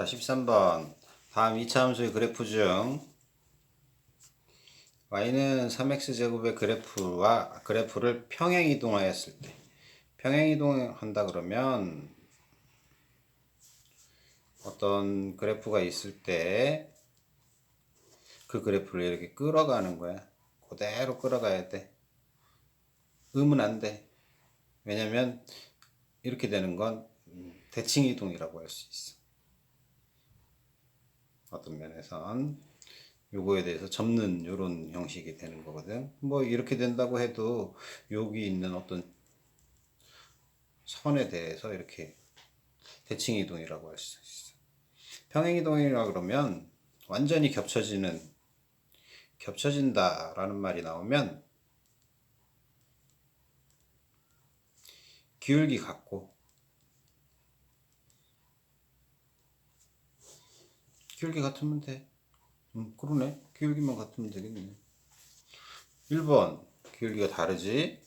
자, 13번. 다음 2차 함수의 그래프 중 y는 3x제곱의 그래프와 그래프를 평행 이동하였을 때 평행 이동한다 그러면 어떤 그래프가 있을 때 그 그래프를 이렇게 끌어가는 거야. 그대로 끌어가야 돼. 음은 안 돼. 왜냐면 이렇게 되는 건 음, 대칭 이동이라고 할 수 있어. 어떤 면에선 요거에 대해서 접는 요런 형식이 되는 거거든. 뭐 이렇게 된다고 해도 여기 있는 어떤 선에 대해서 이렇게 대칭 이동이라고 할 수 있어. 평행 이동이라 그러면 완전히 겹쳐지는 겹쳐진다라는 말이 나오면 기울기 같고 기울기 같으면 돼. 음, 그러네. 기울기만 같으면 되겠네. 1번 기울기가 다르지.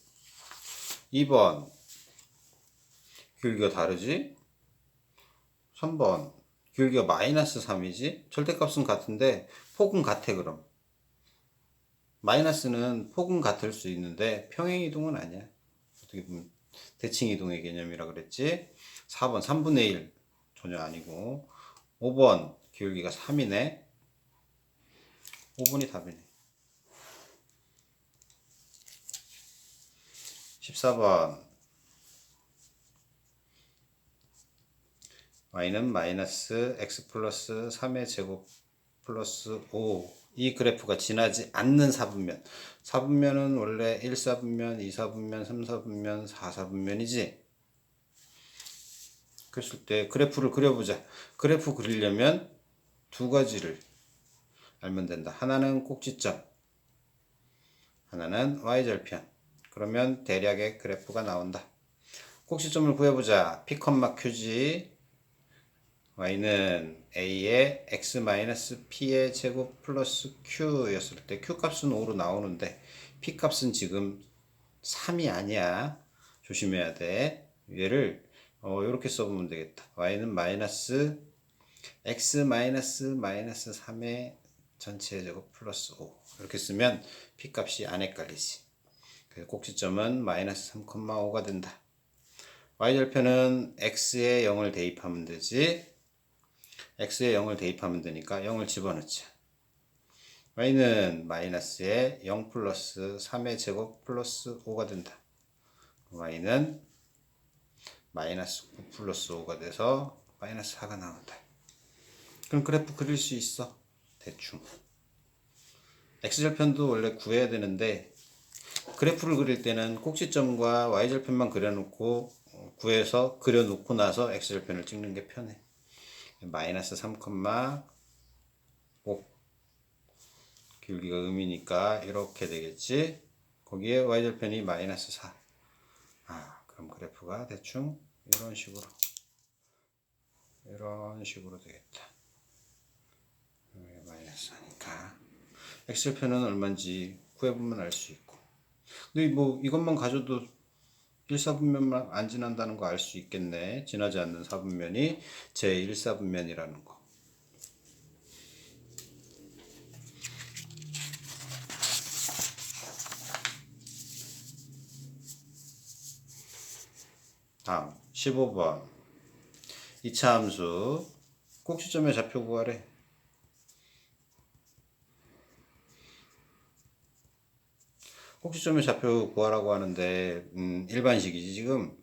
2번 기울기가 다르지. 3번 기울기가 마이너스 3이지. 절대값은 같은데 폭은 같아 그럼. 마이너스는 폭은 같을 수 있는데 평행 이동은 아니야. 어떻게 보면 대칭 이동의 개념이라 그랬지. 4번 3분의 1 전혀 아니고 5번 기울기가 3이네. 5번이 답이네. 14번. y는 마이너스 x 플러스 3의 제곱 플러스 5 이 그래프가 지나지 않는 사분면. 사분면은 원래 1사분면, 2사분면, 3사분면, 4사분면이지. 그랬을 때 그래프를 그려보자. 그래프 그리려면 두 가지를 알면 된다 하나는 꼭지점 하나는 y절편 그러면 대략의 그래프가 나온다 꼭지점을 구해보자 p, q지 y는 a의 x 마이너스 p의 제곱 플러스 q였을 때 q 값은 5로 나오는데 p 값은 지금 3이 아니야. 조심해야 돼. 얘를 어, 이렇게 써보면 되겠다. y는 마이너스 x 마이너스 마이너스 3의 전체 제곱 플러스 5 이렇게 쓰면 p 값이 안 헷갈리지. 그래서 꼭지점은 마이너스 3,5가 된다. y절편은 x에 0을 대입하면 되지. x에 0을 대입하면 되니까 0을 집어넣자. y는 마이너스에 0 플러스 3의 제곱 플러스 5가 된다. y는 마이너스 9 플러스 5가 돼서 마이너스 4가 나온다. 그럼 그래프 그릴 수 있어. 대충. x절편도 원래 구해야 되는데 그래프를 그릴 때는 꼭지점과 y절편만 그려놓고 어, 구해서 그려놓고 나서 x절편을 찍는 게 편해. 마이너스 3,5 기울기가 음이니까 이렇게 되겠지 거기에 y절편이 마이너스 4 아, 그럼 그래프가 대충 이런 식으로 이런 식으로 되겠다 하니까 x절편은 얼마인지 구해보면 알 수 있고 근데 뭐 이것만 가져도 1사분면만 안 지난다는 거 알 수 있겠네. 지나지 않는 사분면이 제1사분면이라는 거. 다음 15번 2차 함수 꼭지점의 좌표 구하래. 꼭지점의 좌표 구하라고 하는데 음, 일반식이지 지금?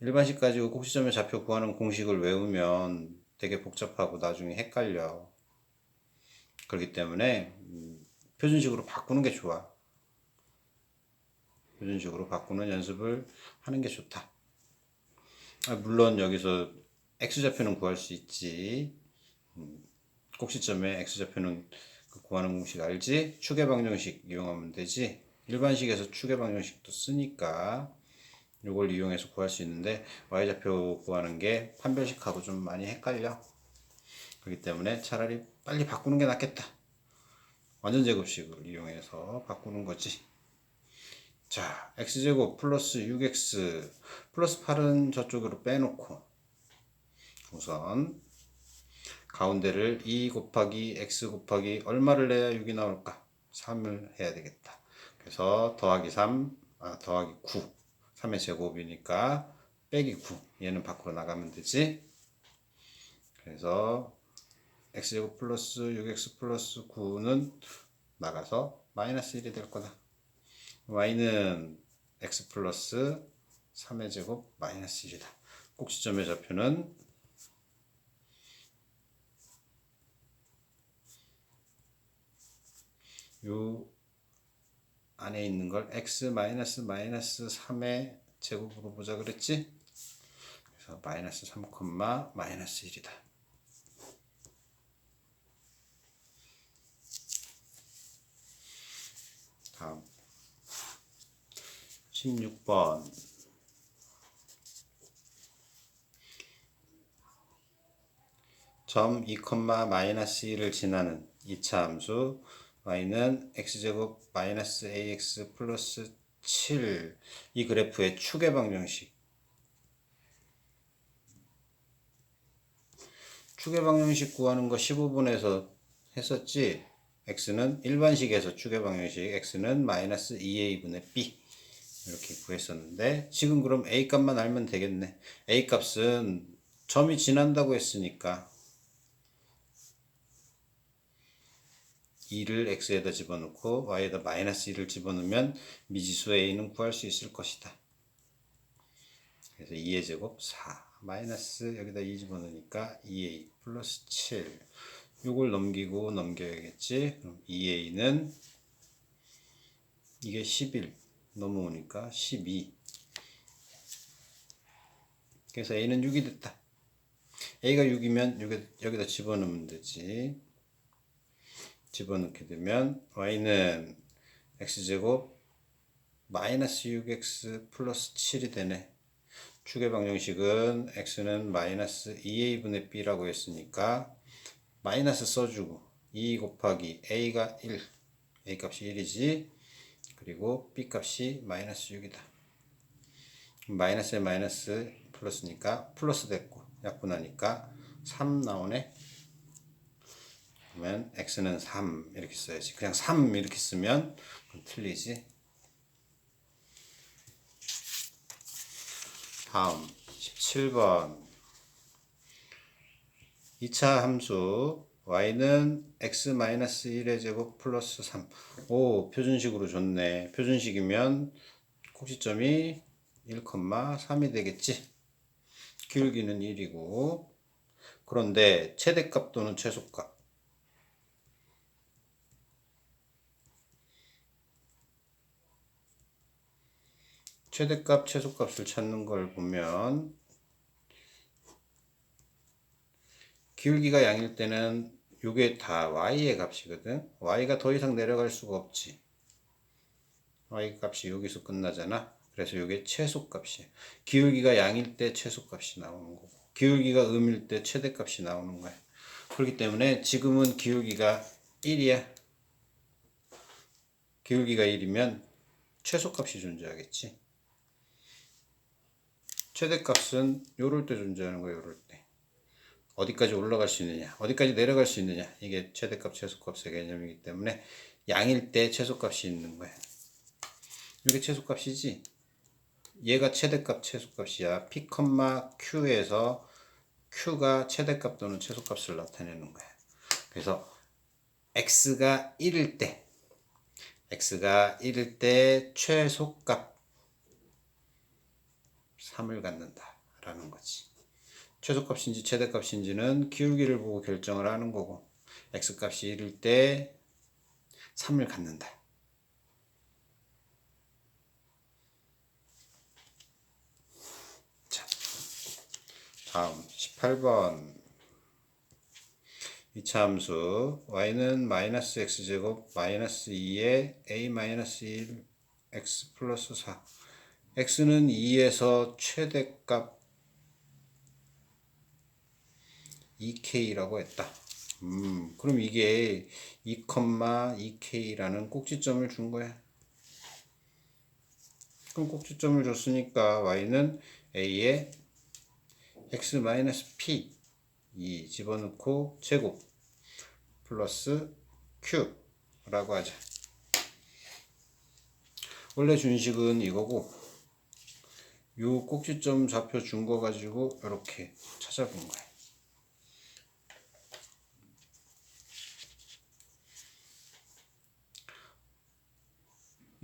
일반식 가지고 꼭지점의 좌표 구하는 공식을 외우면 되게 복잡하고 나중에 헷갈려. 그렇기 때문에 음, 표준식으로 바꾸는 게 좋아. 표준식으로 바꾸는 연습을 하는 게 좋다. 아, 물론 여기서 x좌표는 구할 수 있지. 음, 꼭지점의 x좌표는 그 구하는 공식 알지? 추계 방정식 이용하면 되지. 일반식에서 추계 방정식도 쓰니까 이걸 이용해서 구할 수 있는데 y좌표 구하는 게 판별식하고 좀 많이 헷갈려. 그렇기 때문에 차라리 빨리 바꾸는 게 낫겠다. 완전 제곱식을 이용해서 바꾸는 거지. 자, x제곱 플러스 6x 플러스 8은 저쪽으로 빼놓고 우선 가운데를 2 곱하기 x 곱하기 얼마를 내야 6이 나올까? 3을 해야 되겠다. 그래서 더하기 3, 아, 더하기 9. 3의 제곱이니까 빼기 9. 얘는 밖으로 나가면 되지. 그래서 x제곱 플러스 6x 플러스 9는 나가서 마이너스 1이 될 거다. y는 x 플러스 3의 제곱 마이너스 1이다. 꼭지점의 좌표는 요 안에 있는 걸 x 마이너스 마이너스 3의 제곱으로 보자 그랬지? 그래서 마이너스 3, 마이너스 1이다. 다음 16번 점 2, 마이너스 1을 지나는 2차 함수 y는 x제곱 마이너스 ax 플러스 7 이 그래프의 축의 방정식. 축의 방정식 구하는 거 15분에서 했었지? x는 일반식에서 축의 방정식 x는 마이너스 2a분의 b. 이렇게 구했었는데 지금 그럼 a 값만 알면 되겠네. a 값은 점이 지난다고 했으니까 2를 x에다 집어넣고 y에다 마이너스 1을 집어넣으면 미지수 a는 구할 수 있을 것이다. 그래서 2의 제곱 4 마이너스 여기다 2 집어넣으니까 2a 플러스 7 요걸 넘기고 넘겨야겠지. 그럼 2a는 이게 11 넘어오니까 12 그래서 a는 6이 됐다. a가 6이면 여기, 여기다 집어넣으면 되지. 집어넣게 되면 y는 x제곱 마이너스 6x 플러스 7이 되네. 축의 방정식은 x는 마이너스 2a분의 b라고 했으니까 마이너스 써주고 2 곱하기 a가 1 a 값이 1이지 그리고 b 값이 마이너스 6이다. 마이너스에 마이너스 플러스니까 플러스 됐고 약분하니까 3 나오네. 그러면 x는 3 이렇게 써야지. 그냥 3 이렇게 쓰면 틀리지. 다음 17번 2차 함수 y는 x-1의 제곱 플러스 3. 오, 표준식으로 좋네. 표준식이면 꼭지점이 1,3이 되겠지. 기울기는 1이고 그런데 최대값 또는 최소값 최대값, 최소값을 찾는 걸 보면 기울기가 양일 때는 이게 다 y의 값이거든. y가 더 이상 내려갈 수가 없지. y 값이 여기서 끝나잖아. 그래서 이게 최소값이야. 기울기가 양일 때 최소값이 나오는 거고 기울기가 음일 때 최대값이 나오는 거야. 그렇기 때문에 지금은 기울기가 1이야. 기울기가 1이면 최소값이 존재하겠지. 최대값은 요럴 때 존재하는 거예요. 요럴 때. 어디까지 올라갈 수 있느냐, 어디까지 내려갈 수 있느냐. 이게 최대값, 최소값의 개념이기 때문에 양일 때 최소값이 있는 거야. 이게 최소값이지. 얘가 최대값, 최소값이야. P, Q에서 Q가 최대값 또는 최소값을 나타내는 거야. 그래서 X가 1일 때, X가 1일 때 최소값 3을 갖는다라는 거지. 최소값인지 최대값인지는 기울기를 보고 결정을 하는 거고 x값이 1일 때 3을 갖는다. 자, 다음 18번 이차 함수 y는 마이너스 x제곱 마이너스 2에 a 마이너스 1 x 플러스 4 x는 2에서 최대값 2k라고 했다. 음, 그럼 이게 2,2k라는 꼭지점을 준 거야. 그럼 꼭지점을 줬으니까 y는 a의 x-p 2 집어넣고 제곱 플러스 Q라고 하자. 원래 준식은 이거고 요 꼭지점 좌표 준거 가지고 이렇게 찾아본 거야.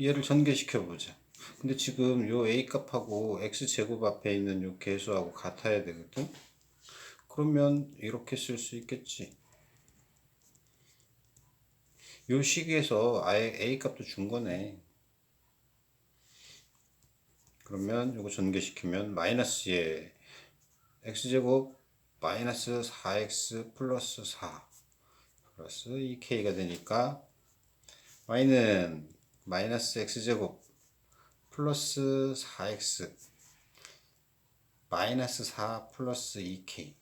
얘를 전개시켜 보자. 근데 지금 요 a 값하고 x 제곱 앞에 있는 요 개수하고 같아야 되거든. 그러면 이렇게 쓸 수 있겠지. 요 식에서 아예 a 값도 준 거네. 그러면 요거 전개시키면 마이너스 에 x제곱 마이너스 4x 플러스 4 플러스 2k가 되니까 y는 마이너스 x제곱 플러스 4x 마이너스 4 플러스 2k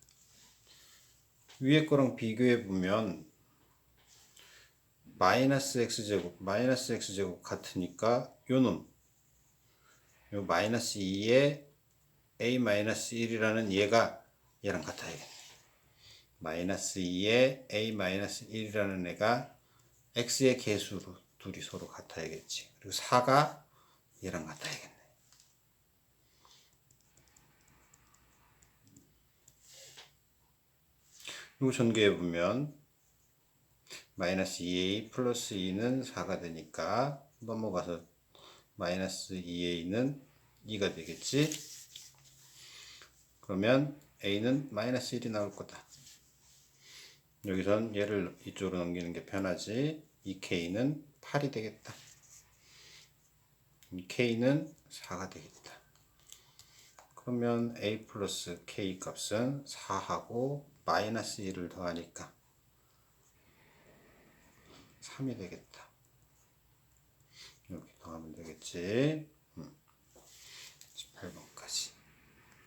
위에 거랑 비교해 보면 마이너스 x제곱 마이너스 x제곱 같으니까 요놈 요 마이너스 2에 a 마이너스 1이라는 얘가 얘랑 같아야겠네. 마이너스 2에 a 마이너스 1이라는 애가 x의 개수로 둘이 서로 같아야겠지. 그리고 4가 얘랑 같아야겠네. 이거 전개해 보면 마이너스 2a 플러스 2는 4가 되니까 넘어가서 마이너스 2a는 2가 되겠지. 그러면 a는 마이너스 1이 나올 거다. 여기선 얘를 이쪽으로 넘기는 게 편하지. 2k는 8이 되겠다. k는 4가 되겠다. 그러면 a 플러스 k 값은 4하고 마이너스 1을 더하니까 3이 되겠다. 더하면 되겠지.